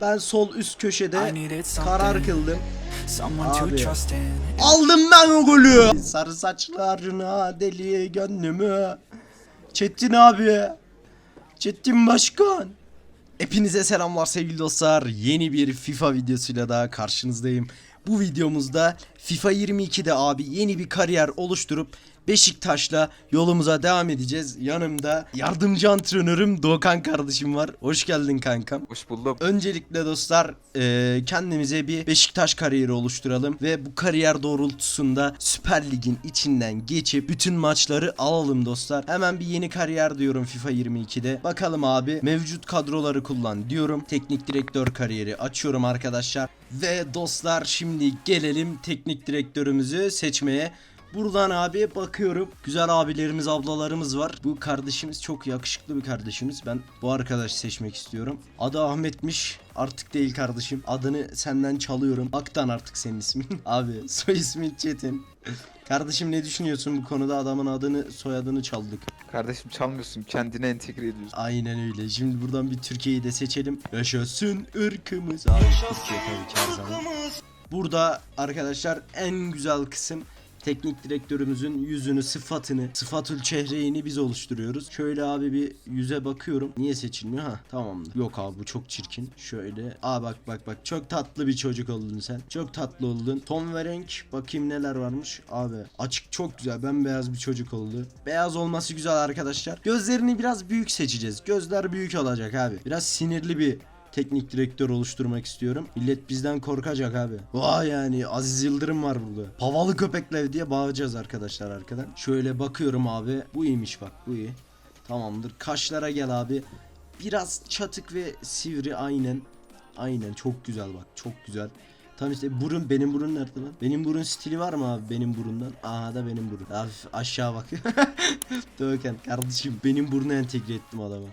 Ben sol üst köşede karar kıldım. Abi. Aldım ben o golü. Sarı saçlarına deli gönlümü. Çetin abi. Çetin başkan. Hepinize selamlar sevgili dostlar. Yeni bir FIFA videosuyla daha karşınızdayım. Bu videomuzda FIFA 22'de abi yeni bir kariyer oluşturup Beşiktaş'la yolumuza devam edeceğiz. Yanımda yardımcı antrenörüm Doğukan kardeşim var. Hoş geldin kankam. Hoş buldum. Öncelikle dostlar eee, kendimize bir Beşiktaş kariyeri oluşturalım ve bu kariyer doğrultusunda Süper Lig'in içinden geçip bütün maçları alalım dostlar. Hemen bir yeni kariyer diyorum FIFA 22'de. Bakalım abi mevcut kadroları kullan diyorum. Teknik direktör kariyeri açıyorum arkadaşlar. Ve dostlar şimdi gelelim teknik direktörümüzü seçmeye. Buradan abi bakıyorum. Güzel abilerimiz, ablalarımız var. Bu kardeşimiz çok yakışıklı bir kardeşimiz. Ben bu arkadaşı seçmek istiyorum. Adı Ahmet'miş. Artık değil kardeşim. Adını senden çalıyorum. Aktan artık senin ismin. abi soy ismin Çetin. Kardeşim ne düşünüyorsun bu konuda? Adamın adını, soyadını çaldık. Kardeşim çalmıyorsun, kendine entegre ediyorsun. Aynen öyle. Şimdi buradan bir Türkiye'yi de seçelim. Yaşasın ırkımız. Abi Türkiye tabii ki her zaman. Burada arkadaşlar en güzel kısım teknik direktörümüzün yüzünü, sıfatını, sıfatül çehreyini biz oluşturuyoruz. Şöyle abi bir yüze bakıyorum. Niye seçilmiyor? Ha tamamdır. Yok abi bu çok çirkin. Şöyle. Aa bak bak bak. Çok tatlı bir çocuk oldun sen. Çok tatlı oldun. Ton ve renk. Bakayım neler varmış. Abi açık çok güzel. Bembeyaz bir çocuk oldu. Beyaz olması güzel arkadaşlar. Gözlerini biraz büyük seçeceğiz. Gözler büyük olacak abi. Biraz sinirli bir teknik direktör oluşturmak istiyorum. Millet bizden korkacak abi. Vay yani Aziz Yıldırım var burada. Havalı köpekler diye bağıracağız arkadaşlar arkadan. Şöyle bakıyorum abi. Bu iyiymiş bak bu iyi. Tamamdır. Kaşlara gel abi. Biraz çatık ve sivri aynen. Aynen çok güzel bak çok güzel. Tam işte burun benim burun nerede lan? Benim burun stili var mı abi benim burundan? Aha da benim burun. Hafif aşağı bak. Döken kardeşim benim burnu entegre ettim adamı.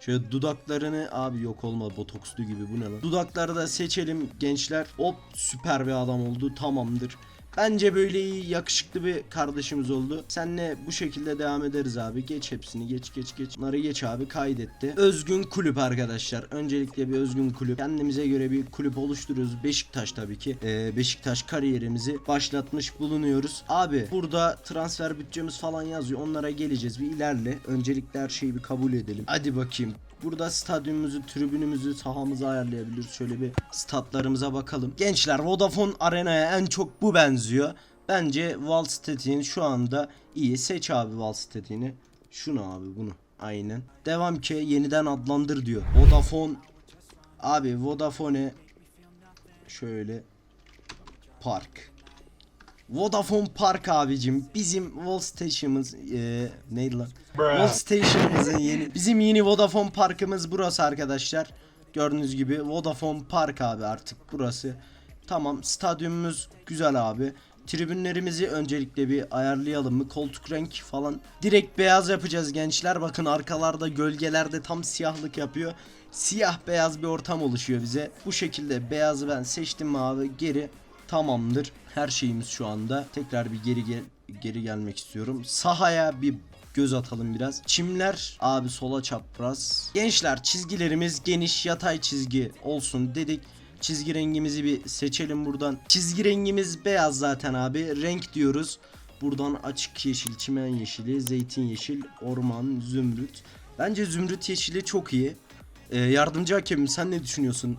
Şöyle dudaklarını abi yok olma botokslu gibi bu ne lan? Dudakları da seçelim gençler. Hop süper bir adam oldu tamamdır. Bence böyle iyi yakışıklı bir kardeşimiz oldu. Senle bu şekilde devam ederiz abi. Geç hepsini geç geç geç. Bunları geç abi kaydetti. Özgün kulüp arkadaşlar. Öncelikle bir özgün kulüp. Kendimize göre bir kulüp oluşturuyoruz. Beşiktaş tabii ki. Ee, Beşiktaş kariyerimizi başlatmış bulunuyoruz. Abi burada transfer bütçemiz falan yazıyor. Onlara geleceğiz. Bir ilerle. Öncelikle her şeyi bir kabul edelim. Hadi bakayım. Burada stadyumumuzu, tribünümüzü, sahamızı ayarlayabiliriz. Şöyle bir statlarımıza bakalım. Gençler Vodafone Arena'ya en çok bu benziyor. Bence Wallstedt'in şu anda iyi. Seç abi Wallstedt'ini. Şunu abi bunu. Aynen. Devam ki yeniden adlandır diyor. Vodafone Abi Vodafone şöyle Park. Vodafone Park abicim bizim Wall Station'ımız e, neydi lan? Wall Station'ımızın yeni bizim yeni Vodafone Park'ımız burası arkadaşlar. Gördüğünüz gibi Vodafone Park abi artık burası. Tamam stadyumumuz güzel abi. Tribünlerimizi öncelikle bir ayarlayalım mı? Koltuk renk falan. Direkt beyaz yapacağız gençler. Bakın arkalarda gölgelerde tam siyahlık yapıyor. Siyah beyaz bir ortam oluşuyor bize. Bu şekilde beyazı ben seçtim abi? Geri Tamamdır. Her şeyimiz şu anda. Tekrar bir geri gel geri gelmek istiyorum. Sahaya bir göz atalım biraz. Çimler abi sola çapraz. Gençler çizgilerimiz geniş yatay çizgi olsun dedik. Çizgi rengimizi bir seçelim buradan. Çizgi rengimiz beyaz zaten abi. Renk diyoruz. Buradan açık yeşil, çimen yeşili, zeytin yeşil, orman, zümrüt. Bence zümrüt yeşili çok iyi. Ee, yardımcı hakemim sen ne düşünüyorsun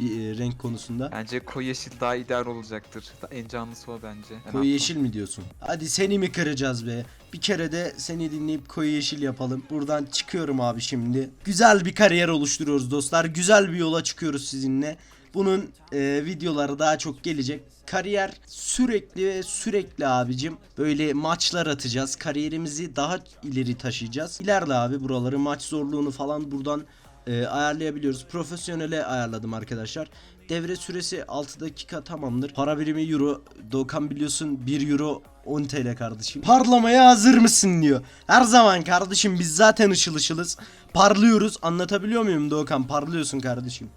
e, renk konusunda? Bence koyu yeşil daha ideal olacaktır. En canlısı o bence. En Koyu haklı. yeşil mi diyorsun? Hadi seni mi kıracağız be? Bir kere de seni dinleyip koyu yeşil yapalım. Buradan çıkıyorum abi şimdi. Güzel bir kariyer oluşturuyoruz dostlar. Güzel bir yola çıkıyoruz sizinle. Bunun e, videoları daha çok gelecek. Kariyer sürekli ve sürekli abicim böyle maçlar atacağız. Kariyerimizi daha ileri taşıyacağız. İleride abi buraları maç zorluğunu falan buradan e, ayarlayabiliyoruz. Profesyonele ayarladım arkadaşlar. Devre süresi 6 dakika tamamdır. Para birimi euro. Doğukan biliyorsun 1 euro 10 TL kardeşim. Parlamaya hazır mısın diyor. Her zaman kardeşim biz zaten ışıl ışılız. Parlıyoruz. Anlatabiliyor muyum Doğukan? Parlıyorsun kardeşim.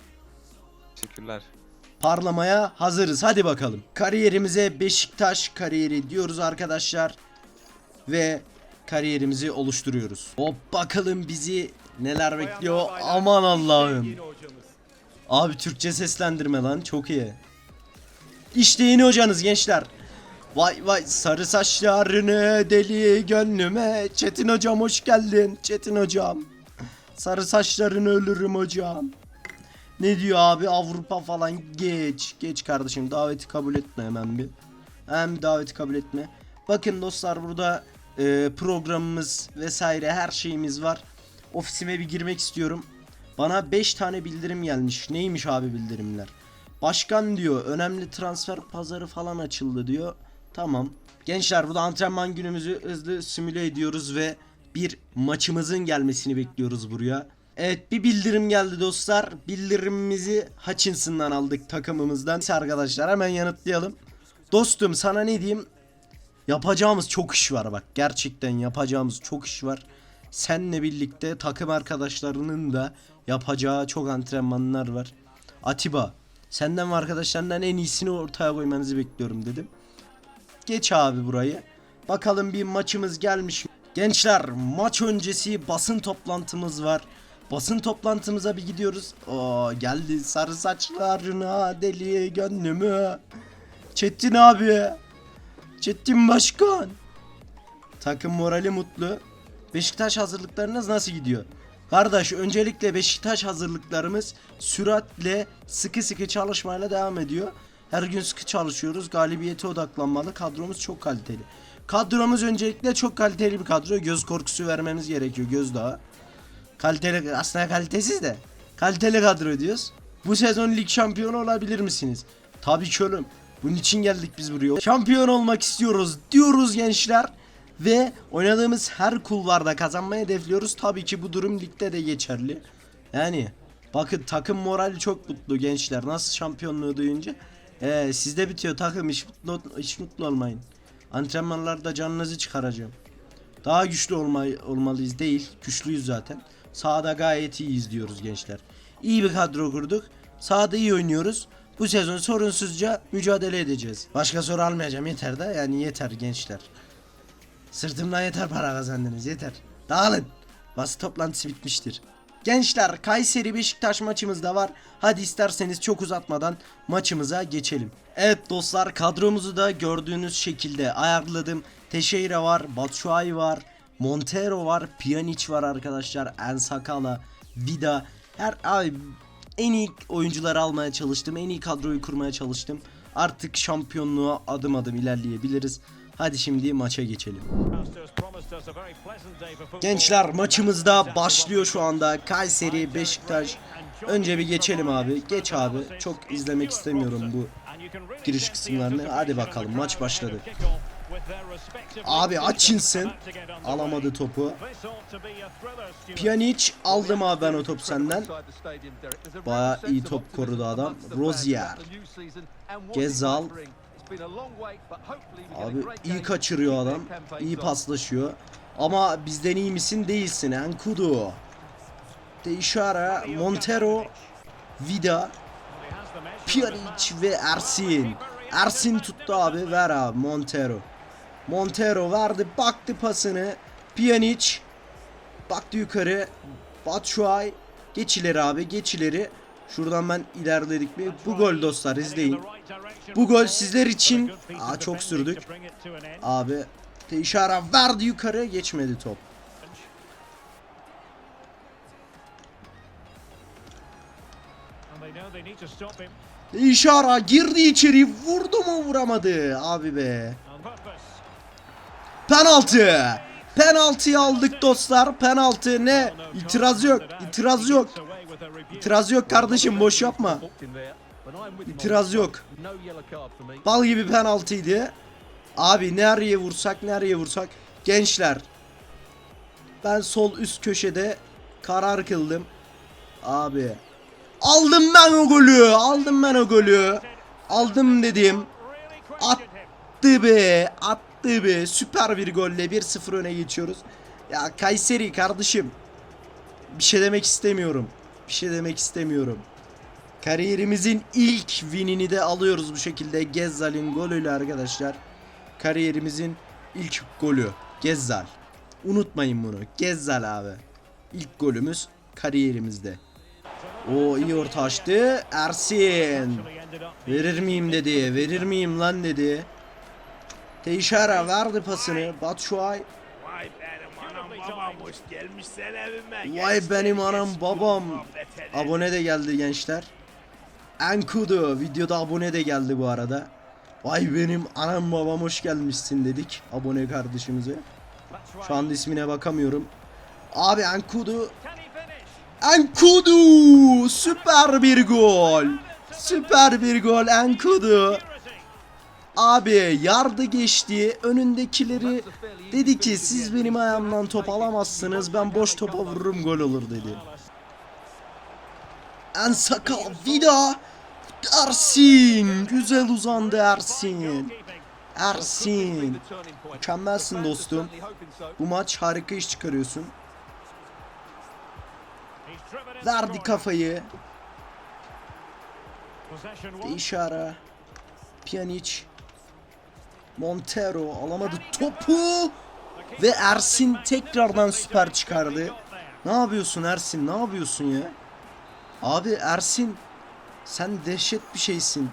Teşekkürler. Parlamaya hazırız. Hadi bakalım. Kariyerimize Beşiktaş kariyeri diyoruz arkadaşlar. Ve kariyerimizi oluşturuyoruz. Hop bakalım bizi neler bekliyor. Aman Allah'ım. Abi Türkçe seslendirme lan çok iyi. İşte yeni hocanız gençler. Vay vay sarı saçlarını deli gönlüme. Çetin hocam hoş geldin. Çetin hocam. Sarı saçlarını ölürüm hocam. Ne diyor abi Avrupa falan geç. Geç kardeşim daveti kabul etme hemen bir. Hemen bir daveti kabul etme. Bakın dostlar burada e, programımız vesaire her şeyimiz var. Ofisime bir girmek istiyorum. Bana 5 tane bildirim gelmiş. Neymiş abi bildirimler? Başkan diyor önemli transfer pazarı falan açıldı diyor. Tamam. Gençler burada antrenman günümüzü hızlı simüle ediyoruz ve bir maçımızın gelmesini bekliyoruz buraya. Evet bir bildirim geldi dostlar. Bildirimimizi Hutchinson'dan aldık takımımızdan. Arkadaşlar hemen yanıtlayalım. Dostum sana ne diyeyim? Yapacağımız çok iş var bak. Gerçekten yapacağımız çok iş var. Senle birlikte takım arkadaşlarının da yapacağı çok antrenmanlar var. Atiba senden ve arkadaşlarından en iyisini ortaya koymanızı bekliyorum dedim. Geç abi burayı. Bakalım bir maçımız gelmiş. mi? Gençler maç öncesi basın toplantımız var. Basın toplantımıza bir gidiyoruz. Oo geldi sarı saçlarına deli gönlümü. Çetin abi. Çetin başkan. Takım morali mutlu. Beşiktaş hazırlıklarınız nasıl gidiyor? Kardeş öncelikle Beşiktaş hazırlıklarımız süratle sıkı sıkı çalışmayla devam ediyor. Her gün sıkı çalışıyoruz. Galibiyete odaklanmalı. Kadromuz çok kaliteli. Kadromuz öncelikle çok kaliteli bir kadro. Göz korkusu vermemiz gerekiyor. Gözdağı. Kaliteli aslında kalitesiz de. Kaliteli kadro diyoruz. Bu sezon lig şampiyonu olabilir misiniz? Tabii ki oğlum. Bunun için geldik biz buraya. Şampiyon olmak istiyoruz diyoruz gençler. Ve oynadığımız her kulvarda kazanmayı hedefliyoruz. Tabii ki bu durum ligde de geçerli. Yani bakın takım morali çok mutlu gençler. Nasıl şampiyonluğu duyunca. Ee, sizde bitiyor takım hiç mutlu, hiç mutlu olmayın. Antrenmanlarda canınızı çıkaracağım. Daha güçlü olmay olmalıyız değil. Güçlüyüz zaten. Sahada gayet iyiyiz diyoruz gençler. İyi bir kadro kurduk. Sahada iyi oynuyoruz. Bu sezon sorunsuzca mücadele edeceğiz. Başka soru almayacağım yeter de yani yeter gençler. Sırtımdan yeter para kazandınız yeter. Dağılın. Basın toplantısı bitmiştir. Gençler Kayseri Beşiktaş maçımız da var. Hadi isterseniz çok uzatmadan maçımıza geçelim. Evet dostlar kadromuzu da gördüğünüz şekilde ayarladım. Teixeira var, Batshuayi var, Montero var, Pjanic var arkadaşlar, Ensakala, Vida. Her abi en iyi oyuncuları almaya çalıştım. En iyi kadroyu kurmaya çalıştım. Artık şampiyonluğa adım adım ilerleyebiliriz. Hadi şimdi maça geçelim. Gençler maçımız da başlıyor şu anda. Kayseri, Beşiktaş. Önce bir geçelim abi. Geç abi. Çok izlemek istemiyorum bu giriş kısımlarını. Hadi bakalım maç başladı. Abi Hutchinson alamadı topu. Pjanic aldım abi ben o topu senden. Baya iyi top korudu adam. Rozier. Gezal. Abi iyi kaçırıyor adam. İyi paslaşıyor. Ama bizden iyi misin değilsin Enkudu. Teixeira, Montero, Vida, Pjanic ve Ersin. Ersin tuttu abi ver abi Montero. Montero verdi baktı pasını. Pjanic baktı yukarı. Batshuayi geç ileri abi geç ileri. Şuradan ben ilerledik mi? Bu gol dostlar izleyin. Bu gol sizler için Aa, çok sürdük. Abi Teixeira verdi yukarı geçmedi top. Teixeira girdi içeri vurdu mu vuramadı abi be. Penaltı. Penaltıyı aldık dostlar. Penaltı ne? İtiraz yok. İtiraz yok. İtiraz yok kardeşim boş yapma. İtiraz yok. Bal gibi penaltıydı. Abi nereye vursak nereye vursak. Gençler. Ben sol üst köşede karar kıldım. Abi. Aldım ben o golü. Aldım ben o golü. Aldım dedim. Attı be. Attı be. Süper bir golle 1-0 öne geçiyoruz. Ya Kayseri kardeşim. Bir şey demek istemiyorum. Bir şey demek istemiyorum. Kariyerimizin ilk winini de alıyoruz bu şekilde Gezzal'in golüyle arkadaşlar. Kariyerimizin ilk golü Gezzal. Unutmayın bunu. Gezzal abi. İlk golümüz kariyerimizde. O iyi orta açtı. Ersin. Verir miyim dedi. Verir miyim lan dedi. Teixeira verdi pasını. Batshuayi. Vay benim anam babam hoş gelmişsen evime. Vay benim anam babam. Abone de geldi gençler. Enkudu videoda abone de geldi bu arada. Vay benim anam babam hoş gelmişsin dedik abone kardeşimize. Şu anda ismine bakamıyorum. Abi Enkudu Enkudu süper bir gol. Süper bir gol Enkudu. Abi yardı geçti önündekileri dedi ki siz benim ayağımdan top alamazsınız ben boş topa vururum gol olur dedi. En sakal vida Ersin güzel uzandı Ersin. Ersin mükemmelsin dostum. Bu maç harika iş çıkarıyorsun. Verdi kafayı. Değişara. Pjanic. Montero alamadı topu. Ve Ersin tekrardan süper çıkardı. Ne yapıyorsun Ersin? Ne yapıyorsun ya? Abi Ersin sen dehşet bir şeysin.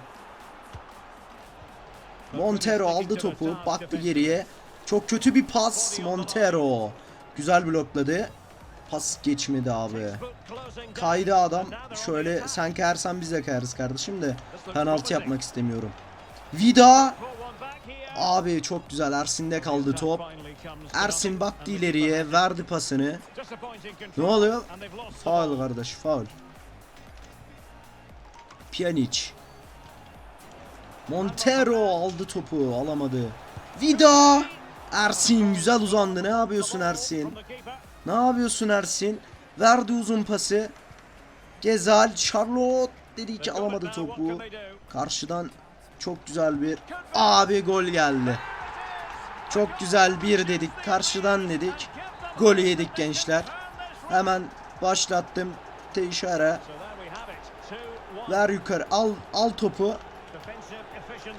Montero aldı topu, baktı geriye. Çok kötü bir pas Montero. Güzel blokladı. Pas geçmedi abi. Kaydı adam. Şöyle sen kayarsan biz de kayarız kardeşim de. Penaltı yapmak istemiyorum. Vida. Abi çok güzel Ersin'de kaldı top. Ersin baktı ileriye verdi pasını. Ne oluyor? Faul kardeş faul. Pjanic. Montero aldı topu alamadı. Vida. Ersin güzel uzandı. Ne yapıyorsun Ersin? Ne yapıyorsun Ersin? Verdi uzun pası. Gezal, Charlotte dedi ki alamadı topu. Karşıdan çok güzel bir abi gol geldi. Çok güzel bir dedik. Karşıdan dedik. Golü yedik gençler. Hemen başlattım. Teixeira. Ver yukarı. Al al topu.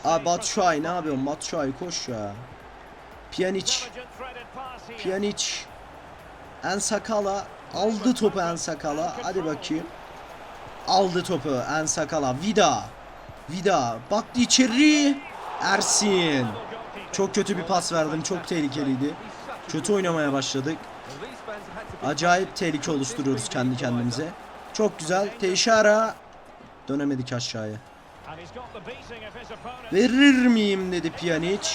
Aa Batshuayi ne yapıyorsun? Batshuayi koş ya. Pjanic. Pjanic. Ensakala aldı topu Ensakala. Hadi bakayım. Aldı topu Ensakala. Vida. Vida baktı içeri. Ersin. Çok kötü bir pas verdim. Çok tehlikeliydi. Kötü oynamaya başladık. Acayip tehlike oluşturuyoruz kendi kendimize. Çok güzel. Teixeira. Dönemedik aşağıya. Verir miyim dedi Pjanic.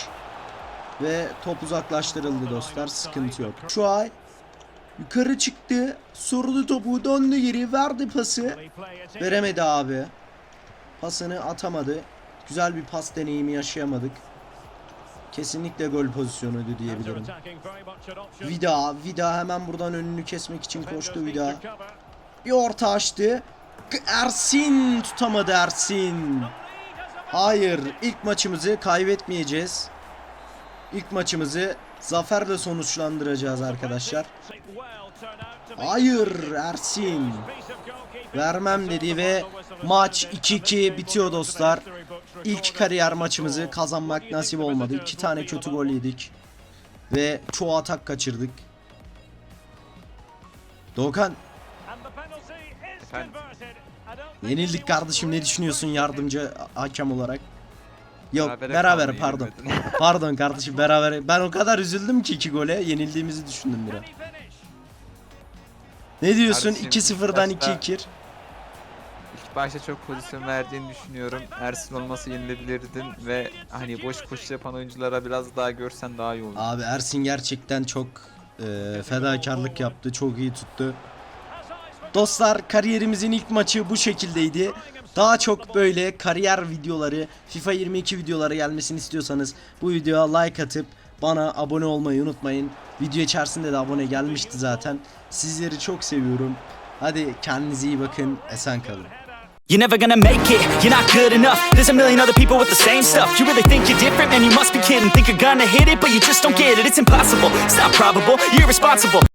Ve top uzaklaştırıldı dostlar. Sıkıntı yok. Şu ay yukarı çıktı. Sordu topu döndü geri verdi pası. Veremedi abi. Pasını atamadı. Güzel bir pas deneyimi yaşayamadık. Kesinlikle gol pozisyonuydu diyebilirim. Vida, Vida hemen buradan önünü kesmek için koştu Vida. Bir orta açtı. Ersin tutamadı Ersin. Hayır, ilk maçımızı kaybetmeyeceğiz. İlk maçımızı zaferle sonuçlandıracağız arkadaşlar. Hayır Ersin. Vermem dedi ve maç 2-2 bitiyor dostlar. İlk kariyer maçımızı kazanmak nasip olmadı. İki tane kötü gol yedik. Ve çoğu atak kaçırdık. Doğukan Efendim? Yenildik kardeşim ne düşünüyorsun yardımcı hakem olarak? Yok Berabere beraber kalmayı pardon. bilmedin. Pardon kardeşim beraber. Ben o kadar üzüldüm ki iki gole yenildiğimizi düşündüm biraz. Ne diyorsun? Kardeşim, 2-0'dan başta- 2-2. İlk başta çok pozisyon verdiğini düşünüyorum. Ersin olması yenilebilirdin ve hani boş koşu yapan oyunculara biraz daha görsen daha iyi olur. Abi Ersin gerçekten çok e, fedakarlık yaptı. Çok iyi tuttu. Dostlar kariyerimizin ilk maçı bu şekildeydi. Daha çok böyle kariyer videoları, FIFA 22 videoları gelmesini istiyorsanız bu videoya like atıp bana abone olmayı unutmayın. Video içerisinde de abone gelmişti zaten. Sizleri çok seviyorum. Hadi kendinize iyi bakın. Esen kalın. You're never gonna make it, you're not good enough There's a million other people with the same stuff You really think you're different? Man, you must be kidding Think you're gonna hit it, but you just don't get it It's impossible, it's not probable, you're irresponsible